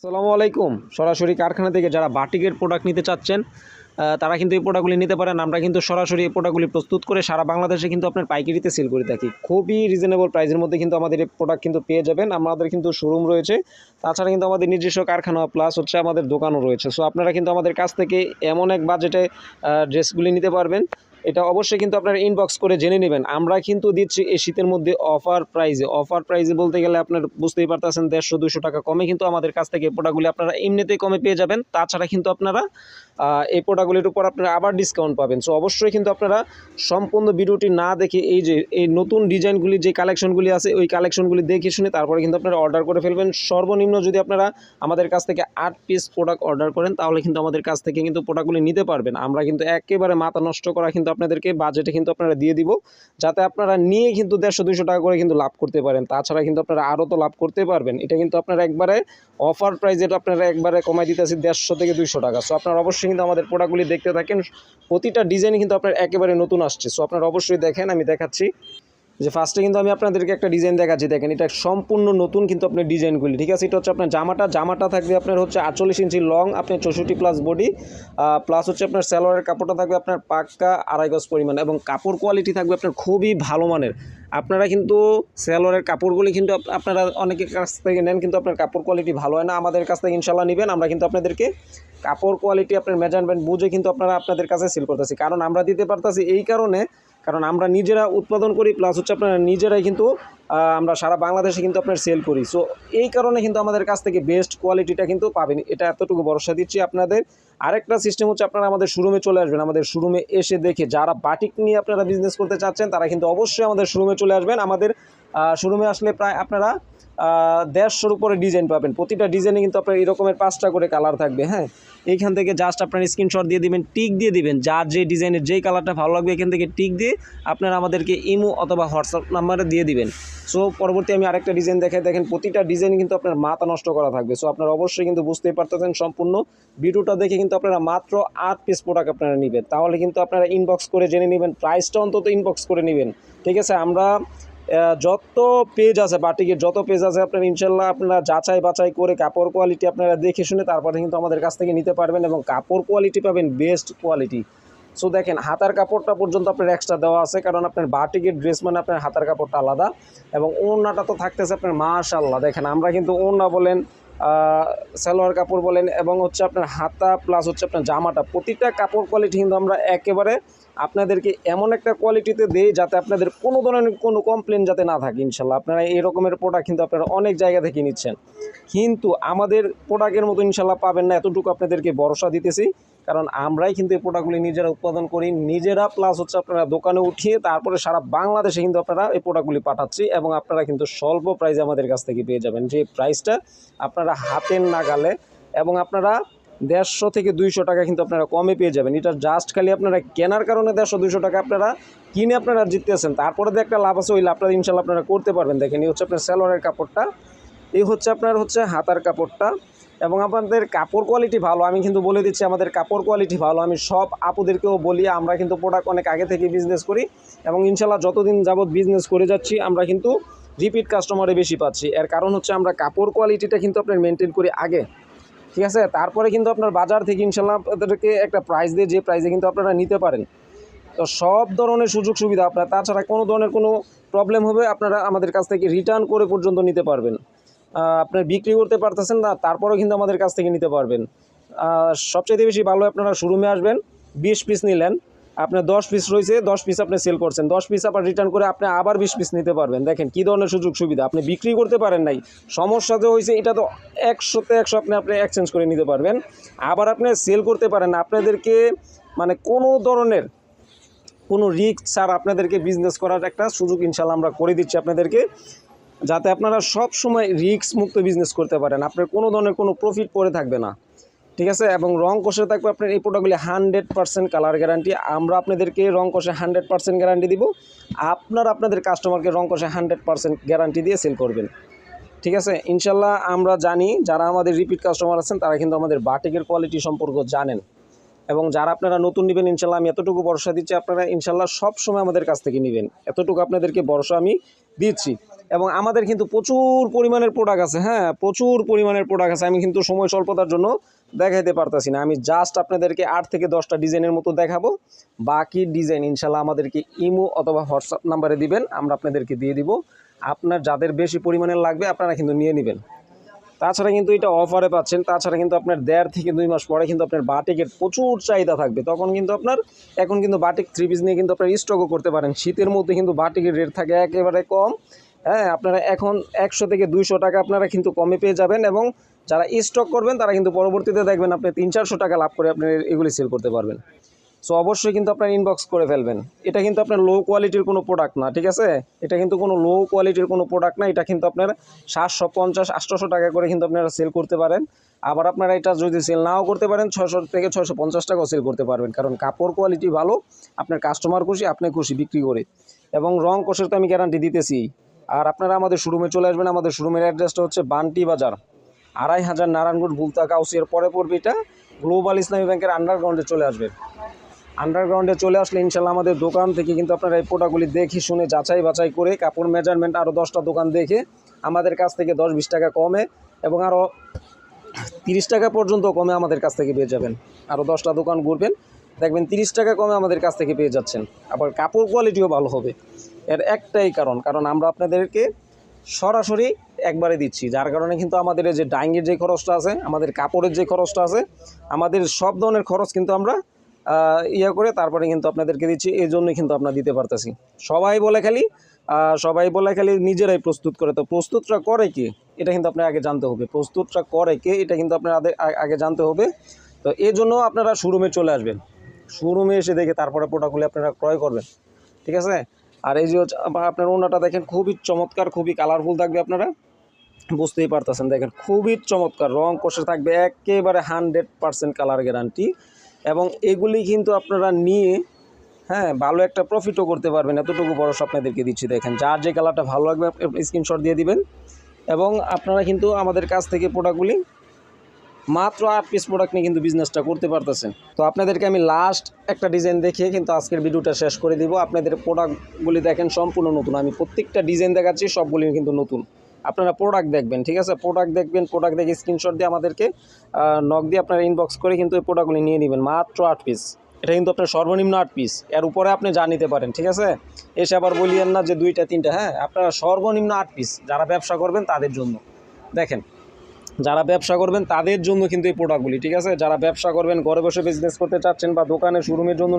আসসালামু আলাইকুম। সরাসরি কারখানা থেকে যারা বাটিকের প্রোডাক্ট নিতে চাচ্ছেন তারা কিন্তু এই প্রোডাক্টগুলি নিতে পারেন। আমরা কিন্তু সরাসরি এই প্রোডাক্টগুলি প্রস্তুত করে সারা বাংলাদেশে কিন্তু আপনার পাইকারিতে সেল করে থাকি। খুবই রিজনেবল প্রাইসের মধ্যে কিন্তু আমাদের এই প্রোডাক্ট কিন্তু পেয়ে যাবেন। আমাদের কিন্তু শোরুম রয়েছে। তাছাড়া কিন্তু আমাদের নিজস্ব কারখানা প্লাস হচ্ছে আমাদের দোকানও রয়েছে। সো আপনারা কিন্তু আমাদের কাছ থেকে এমন এক বাজেটে ড্রেসগুলি নিতে পারবেন। এটা অবশ্যই কিন্তু আপনারা ইনবক্স করে জেনে নেবেন। আমরা কিন্তু দিচ্ছি এই শীতের মধ্যে অফার প্রাইজে অফার প্রাইজে বলতে গেলে আপনার বুঝতেই পারতেছেন, দেড়শো দুশো টাকা কমে কিন্তু আমাদের কাছ থেকে প্রোডাক্টগুলি আপনারা এমনিতেই কমে পেয়ে যাবেন। তাছাড়া কিন্তু আপনারা এই প্রোডাক্টগুলির উপর আপনারা আবার ডিসকাউন্ট পাবেন। সো অবশ্যই কিন্তু আপনারা সম্পূর্ণ ভিডিওটি না দেখে এই যে, এই নতুন ডিজাইনগুলি, যে কালেকশনগুলি আছে, ওই কালেকশনগুলি দেখে শুনে তারপরে কিন্তু আপনারা অর্ডার করে ফেলবেন। সর্বনিম্ন যদি আপনারা আমাদের কাছ থেকে আট পিস প্রোডাক্ট অর্ডার করেন, তাহলে কিন্তু আমাদের কাছ থেকে কিন্তু প্রোডাক্টগুলি নিতে পারবেন। আমরা কিন্তু একেবারে মাথা নষ্ট করা কিন্তু আপনাদেরকে বাজেটে কিন্তু আপনারা দিয়ে দিব, যাতে আপনারা নিয়ে কিন্তু দেড়শো, দুইশো টাকা করে কিন্তু লাভ করতে পারেন। তাছাড়া কিন্তু আপনারা আরও তো লাভ করতে পারবেন। এটা কিন্তু আপনারা একবারে অফার প্রাইজে আপনারা একবারে কমাই দিতেছি দেড়শো থেকে দুইশো টাকা। সো আপনারা অবশ্যই কিন্তু আমাদের প্রোডাক্টগুলি দেখতে থাকেন। প্রতিটা ডিজাইন কিন্তু আপনার একেবারে নতুন আসছে। সো আপনারা অবশ্যই দেখেন, আমি দেখাচ্ছি। যে ফার্স্টে কিন্তু আমি আপনাদেরকে একটা ডিজাইন দেখাচ্ছি। দেখেন, এটা সম্পূর্ণ নতুন কিন্তু আপনার ডিজাইনগুলি ঠিক আছে? এটা হচ্ছে আপনার জামাটা। জামাটা থাকবে আপনার হচ্ছে আটচল্লিশ ইঞ্চি লং আপনার চৌষট্টি প্লাস বডি প্লাস হচ্ছে আপনার স্যালোয়ারের কাপড়টা থাকবে আপনার পাক্কা আড়াই গজ পরিমাণ এবং কাপড় কোয়ালিটি থাকবে আপনার খুবই ভালো মানের। আপনারা কিন্তু স্যালোয়ারের কাপড়গুলি কিন্তু আপ- আপনারা অনেকের কাছ থেকে নেন, কিন্তু আপনার কাপড় কোয়ালিটি ভালো হয় না। আমাদের কাছ থেকে ইনশাল্লাহ নেবেন। আমরা কিন্তু আপনাদেরকে কাপড় কোয়ালিটি আপনার মেজারমেন্ট বুঝে কিন্তু আপনারা আপনাদের কাছে সেল করতেছি। কারণ আমরা দিতে পারতেছি এই কারণে কারণ আমরা নিজেরা উৎপাদন করি প্লাস হচ্ছে আপনারা নিজেরাই কিন্তু আমরা সারা বাংলাদেশে কিন্তু আপনার সেল করি। সো এই কারণে কিন্তু আমাদের কাছ থেকে বেস্ট কোয়ালিটিটা কিন্তু পাবেন। এটা এতটুকু ভরসা দিচ্ছি আপনাদের। আরেকটা সিস্টেম হচ্ছে আপনারা আমাদের শোরুমে চলে আসবেন। আমাদের শোরুমে এসে দেখে যারা বাটিক নিয়ে আপনারা বিজনেস করতে চাচ্ছেন, তারা কিন্তু অবশ্যই আমাদের শোরুমে চলে আসবেন। আমাদের শোরুমে আসলে প্রায় আপনারা দেড়শোর উপরে ডিজাইন পাবেন। প্রতিটা ডিজাইনে কিন্তু আপনার এরকমের পাঁচটা করে কালার থাকবে হ্যাঁ? এইখান থেকে জাস্ট আপনার স্ক্রিনশট দিয়ে দিবেন, টিক দিয়ে দিবেন। যার যে ডিজাইনের যেই কালারটা ভালো লাগবে, এখান থেকে টিক দিয়ে আপনারা আমাদেরকে ইমো অথবা হোয়াটসঅ্যাপ নাম্বারে দিয়ে দিবেন। সো পরবর্তী আমি আরেকটা ডিজাইন দেখাই, দেখেন প্রতিটা ডিজাইন কিন্তু আপনার মাথা নষ্ট করা থাকবে। সো আপনারা অবশ্যই কিন্তু বুঝতেই পারতেছেন সম্পূর্ণ। ভিডিওটা দেখে কিন্তু আপনারা মাত্র আট পিস প্রোডাক্ট আপনারা নেবেন। তাহলে কিন্তু আপনারা ইনবক্স করে জেনে নেবেন প্রাইসটা অন্তত ইনবক্স করে নেবেন। ঠিক আছে, আমরা যত পেজ আছে বাটিকের যত পেজ আছে আপনার ইনশাল্লাহ আপনারা যাচাই বাছাই করে কাপড় কোয়ালিটি আপনারা দেখে শুনে তারপরে কিন্তু আমাদের কাছ থেকে নিতে পারবেন এবং কাপড় কোয়ালিটি পাবেন বেস্ট কোয়ালিটি সো দেখেন, হাতার কাপড়টা পর্যন্ত আপনার এক্সট্রা দেওয়া আছে, কারণ আপনার বাটিকের ড্রেস মানে আপনার হাতার কাপড়টা আলাদা এবং ওড়নাটা তো থাকতেছে আপনার মাশাল্লাহ দেখেন, আমরা কিন্তু ওড়না বলেন সালোয়ার কাপড় বলেন এবং হচ্ছে আপনার হাতা প্লাস হচ্ছে আপনার জামাটা, প্রতিটা কাপড় কোয়ালিটি কিন্তু আমরা একেবারে আপনাদেরকে এমন একটা কোয়ালিটিতে দেই যাতে আপনাদের কোনো ধরনের কোনো কমপ্লেন যাতে না থাকে, ইনশাল্লাহ। আপনারা এই রকমের প্রোডাক্ট কিন্তু আপনারা অনেক জায়গা থেকে নিচ্ছেন। কিন্তু আমাদের প্রোডাক্টের মতো ইনশাল্লাহ পাবেন না, এতটুকু আপনাদেরকে ভরসা দিতেছি। কারণ আমরাই কিন্তু এই প্রোডাক্টগুলি নিজেরা উৎপাদন করি, নিজেরা প্লাস হচ্ছে আপনারা দোকানে উঠিয়ে তারপরে সারা বাংলাদেশে কিন্তু আপনারা এই প্রোডাক্টগুলি পাঠাচ্ছি এবং আপনারা কিন্তু স্বল্প প্রাইসে আমাদের কাছ থেকে পেয়ে যাবেন। যে প্রাইসটা আপনারা হাতের নাগালে এবং আপনারা দেড়শো থেকে দুইশো টাকা কিন্তু আপনারা কমে পেয়ে যাবেন। এটা জাস্ট খালি আপনারা কেনার কারণে দেড়শো, দুইশো টাকা আপনারা কিনে আপনারা জিততেছেন। তারপরে যে একটা লাভ আছে, ওই লাভটা ইনশাল্লাহ আপনারা করতে পারবেন। দেখেন, এই হচ্ছে আপনার স্যালোয়ারের কাপড়টা, এই হচ্ছে আপনার হচ্ছে হাতার কাপড়টা। এবং আপনাদের কাপড় কোয়ালিটি ভালো, আমি কিন্তু বলে দিচ্ছি আমাদের কাপড় কোয়ালিটি ভালো, আমি সব আপুদেরকেও বলি, আমরা কিন্তু প্রোডাক্ট অনেক আগে থেকে বিজনেস করি এবং ইনশাল্লাহ যতদিন যাবৎ বিজনেস করে যাচ্ছি, আমরা কিন্তু রিপিট কাস্টমারে বেশি পাচ্ছি। এর কারণ হচ্ছে আমরা কাপড় কোয়ালিটিটা কিন্তু আপনার মেনটেন করি আগে। ঠিক আছে? তারপরে কিন্তু আপনার বাজার থেকে ইনশাল্লাহ আপনাদেরকে একটা প্রাইস দিয়ে যে প্রাইসে কিন্তু আপনারা নিতে পারেন। তো সব ধরনের সুযোগ সুবিধা আপনার, তাছাড়া কোনো ধরনের কোনো প্রবলেম হবে, আপনারা আমাদের কাছ থেকে রিটার্ন করে পর্যন্ত নিতে পারবেন। আপনার বিক্রি করতে পারতেছেন না, তারপরেও কিন্তু আমাদের কাছ থেকে নিতে পারবেন। সবচেয়ে বেশি ভালো আপনারা শোরুমে আসবেন, বিশ পিস নিলেন, আপনার দশ পিস রয়েছে, দশ পিস আপনি সেল করছেন, দশ পিস আবার রিটার্ন করে আপনি আবার বিশ পিস নিতে পারবেন। দেখেন কী ধরনের সুযোগ সুবিধা, আপনি বিক্রি করতে পারেন নাই, সমস্যা যে হয়েছে এটা তো একশোতে একশো আপনি আপনি এক্সচেঞ্জ করে নিতে পারবেন। আবার আপনি সেল করতে পারেন না আপনাদেরকে মানে কোনো ধরনের, কোনো রিস্ক ছাড়া আপনাদেরকে বিজনেস করার একটা সুযোগ ইনশাল্লাহ আমরা করে দিচ্ছি আপনাদেরকে। যাতে আপনারা সব সময় রিস্ক মুক্ত বিজনেস করতে পারেন। আপনার কোনো ধরনের কোনো প্রফিট পড়ে থাকবে না। ঠিক আছে? এবং রং কষে থাকবে আপনার এই প্রোডাক্টগুলি হান্ড্রেড পার্সেন্ট কালার গ্যারান্টি আমরা আপনাদেরকে রং কষে হান্ড্রেড পার্সেন্ট গ্যারান্টি দিব। আপনারা আপনাদের কাস্টমারকে রং কষে হান্ড্রেড পার্সেন্ট গ্যারান্টি দিয়ে সেল করবেন। ঠিক আছে? ইনশাল্লাহ আমরা জানি, যারা আমাদের রিপিট কাস্টমার আছেন, তারা কিন্তু আমাদের বাটিকের কোয়ালিটি সম্পর্ক জানেন। এবং যারা আপনারা নতুন নেবেন, ইনশাল্লাহ আমি এতটুকু ভরসা দিচ্ছি, আপনারা ইনশাল্লাহ সব সময় আমাদের কাছ থেকে নেবেন। এতটুকু আপনাদেরকে ভরসা আমি দিচ্ছি। এবং আমাদের কিন্তু প্রচুর পরিমাণের প্রোডাক্ট আছে হ্যাঁ প্রচুর পরিমাণের প্রোডাক্ট আছে। আমি কিন্তু সময় স্বল্পতার জন্য দেখাইতে পারতাছি না। আমি জাস্ট আপনাদেরকে আট থেকে দশটা ডিজাইনের মতো দেখাবো। বাকি ডিজাইন ইনশাল্লাহ আমাদেরকে ইমো অথবা হোয়াটসঅ্যাপ নাম্বারে দিবেন, আমরা আপনাদেরকে দিয়ে দিব। আপনার যাদের বেশি পরিমাণের লাগবে, আপনারা কিন্তু নিয়ে নেবেন। তাছাড়া কিন্তু এটা অফারে পাচ্ছেন। তাছাড়া কিন্তু আপনার দেড় থেকে দুই মাস পরে কিন্তু আপনার বাটিকের প্রচুর চাহিদা থাকবে। তখন কিন্তু আপনার, এখন কিন্তু বাটিক থ্রি পিস নিয়ে কিন্তু আপনার স্টকও করতে পারেন। শীতের মধ্যে কিন্তু বাটিকের রেট থাকে একেবারে কম। হ্যাঁ আপনারা এখন একশো থেকে দুইশো টাকা আপনারা কিন্তু কমে পেয়ে যাবেন এবং যারা স্টক করবেন, তারা কিন্তু পরবর্তীতে দেখবেন আপনি তিন চারশো টাকা লাভ করে আপনি এগুলি সেল করতে পারবেন। সো অবশ্যই কিন্তু আপনার ইনবক্স করে ফেলবেন। এটা কিন্তু আপনার লো কোয়ালিটির কোনো প্রোডাক্ট না, ঠিক আছে? এটা কিন্তু কোনো লো কোয়ালিটির কোনো প্রোডাক্ট না, এটা কিন্তু আপনার সাতশো পঞ্চাশ, আটশোশো টাকা করে কিন্তু আপনারা সেল করতে পারেন। আবার আপনারা এটা যদি সেল নাও করতে পারেন ছশো থেকে ছশো পঞ্চাশ টাকাও সেল করতে পারবেন। কারণ কাপড় কোয়ালিটি ভালো, আপনার কাস্টমার খুশি, আপনি খুশি বিক্রি করে। এবং রং কোষের তো আমি গ্যারান্টি দিতেছি। আর আপনারা আমাদের শোরুমে চলে আসবেন, আমাদের শোরুমের অ্যাড্রেসটা হচ্ছে বান্টি বাজার। আড়াই হাজার নারায়ণগঞ্জ ভুলতা কাউসিয়ার পরে পড়বে এটা গ্লোবাল ইসলামী ব্যাংকের আন্ডারগ্রাউন্ডে চলে আসবেন। আন্ডারগ্রাউন্ডে চলে আসলে ইনশাল্লাহ আমাদের দোকান থেকে কিন্তু আপনারা এই প্রোডাক্টগুলি দেখে শুনে যাচাই বাছাই করে কাপড় মেজারমেন্ট আরও দশটা দোকান দেখে আমাদের কাছ থেকে দশ বিশ টাকা কমে এবং আরও তিরিশ টাকা পর্যন্ত কমে আমাদের কাছ থেকে পেয়ে যাবেন। আরও দশটা দোকান ঘুরবেন, দেখবেন তিরিশ টাকা কমে আমাদের কাছ থেকে পেয়ে যাচ্ছেন। আবার কাপড় কোয়ালিটিও ভালো হবে। এর একটাই কারণ কারণ আমরা আপনাদেরকে সরাসরি একবারে দিচ্ছি, যার কারণে কিন্তু আমাদের যে ডাইংয়ের যে খরচটা আছে, আমাদের কাপড়ের যে খরচটা আছে, আমাদের সব ধরনের খরচ কিন্তু আমরা ইয়ে করে তারপরে কিন্তু আপনাদেরকে দিচ্ছি, এই জন্যই কিন্তু আপনারা দিতে পারতেছি। সবাই বলে খালি সবাই বলে খালি নিজেরাই প্রস্তুত করে। তো প্রস্তুতটা করে কে? এটা কিন্তু আপনার আগে জানতে হবে। প্রস্তুতটা করে কে? এটা কিন্তু আপনার আগে- জানতে হবে। তো এই জন্য আপনারা শোরুমে চলে আসবেন। শোরুমে এসে দেখে তারপরে প্রোডাক্টগুলি আপনারা ক্রয় করবেন। ঠিক আছে? আর এই যে আপনার ওনাটা দেখেন, খুবই চমৎকার, খুবই কালারফুল থাকবে আপনারা। বুঝতেই পারতেছেন, দেখেন, খুবই চমৎকার। রং কষে থাকবে একেবারে হান্ড্রেড পারসেন্ট কালার গ্যারান্টি এবং এগুলি কিন্তু আপনারা নিয়ে হ্যাঁ ভালো একটা প্রফিটও করতে পারবেন। এতটুকু বড় আপনাদেরকে দিচ্ছি, দেখেন। যার যে কালারটা ভালো লাগবে স্ক্রিনশট দিয়ে দিবেন। এবং আপনারা কিন্তু আমাদের কাছ থেকে প্রোডাক্টগুলি মাত্র আট পিস প্রোডাক্ট নিয়ে কিন্তু বিজনেসটা করতে পারতেছেন। তো আপনাদেরকে আমি লাস্ট একটা ডিজাইন দেখিয়ে কিন্তু আজকের ভিডিওটা শেষ করে দিব। আপনাদের প্রোডাক্টগুলি দেখেন, সম্পূর্ণ নতুন। আমি প্রত্যেকটা ডিজাইন দেখাচ্ছি সবগুলি কিন্তু নতুন। আপনারা প্রোডাক্ট দেখবেন, ঠিক আছে? প্রোডাক্ট দেখবেন প্রোডাক্ট দেখে স্ক্রিনশট দিয়ে আমাদেরকে নক দিয়ে আপনারা ইনবক্স করে কিন্তু এই প্রোডাক্টগুলি নিয়ে নেবেন। মাত্র আট পিস এটা কিন্তু আপনার সর্বনিম্ন আট পিস এর উপরে আপনি যা নিতে পারেন, ঠিক আছে? এসে আবার বলিয়েন না যে দুইটা, তিনটা হ্যাঁ? আপনারা সর্বনিম্ন আট পিস যারা ব্যবসা করবেন তাদের জন্য। দেখেন, যারা ব্যবসা করবেন তাদের জন্য কিন্তু এই প্রোডাক্টগুলি ঠিক আছে? যারা ব্যবসা করবেন, ঘরে বসে বিজনেস করতে চাচ্ছেন বা দোকানে শোরুমের জন্য